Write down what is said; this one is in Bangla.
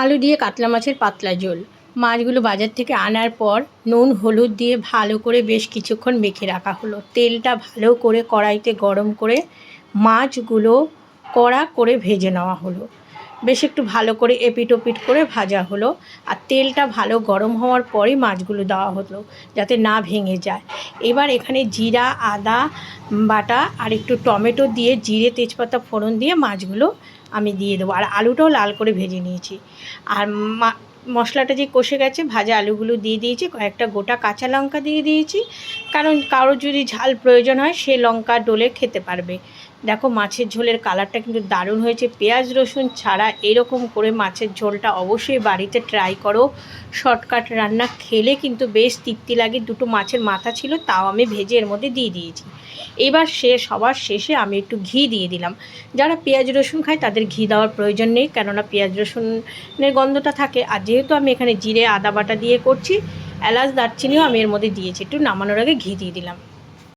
আলু দিয়ে কাতলা মাছের পাতলা ঝোল। মাছগুলো বাজার থেকে আনার পর নুন, হলুদ দিয়ে ভালো করে বেশ কিছুক্ষণ মেখে রাখা হলো। তেলটা ভালো করে কড়াইতে গরম করে মাছগুলো কড়া করে ভেজে নেওয়া হলো। বেশ একটু ভালো করে এপিট ওপিট করে ভাজা হলো আর তেলটা ভালো গরম হওয়ার পরই মাছগুলো দেওয়া হলো যাতে না ভেঙে যায়। এবার এখানে জিরা, আদা বাটা আর একটু টমেটো দিয়ে, জিরে, তেজপাতা ফোড়ন দিয়ে মাছগুলো আমি দিয়ে দেবো। আর আলুটাও লাল করে ভেজে নিয়েছি। আর মশলাটা যে কষে গেছে, ভাজা আলুগুলো দিয়ে দিয়েছি, কয়েকটা গোটা কাঁচা লঙ্কা দিয়ে দিয়েছি। কারণ কারোর যদি ঝাল প্রয়োজন হয়, সে লঙ্কা ডলে খেতে পারবে। দেখো, মাছের ঝোলের কালারটা কিন্তু দারুণ হয়েছে। পেঁয়াজ, রসুন ছাড়া এরকম করে মাছের ঝোলটা অবশ্যই বাড়িতে ট্রাই করো। শর্টকাট রান্না খেলে কিন্তু বেশ তৃপ্তি লাগে। দুটো মাছের মাথা ছিল, তাও আমি ভেজে এর মধ্যে দিয়ে দিয়েছি। এবার সে, সবার শেষে আমি একটু ঘি দিয়ে দিলাম। যারা পেঁয়াজ, রসুন খায়, তাদের ঘি দেওয়ার প্রয়োজন নেই, কেননা পেঁয়াজ, রসুনের গন্ধটা থাকে। আর যেহেতু আমি এখানে জিরে, আদা বাটা দিয়ে করছি, এলাচ, দারচিনিও আমি এর মধ্যে দিয়েছি। একটু নামানোর আগে ঘি দিয়ে দিলাম।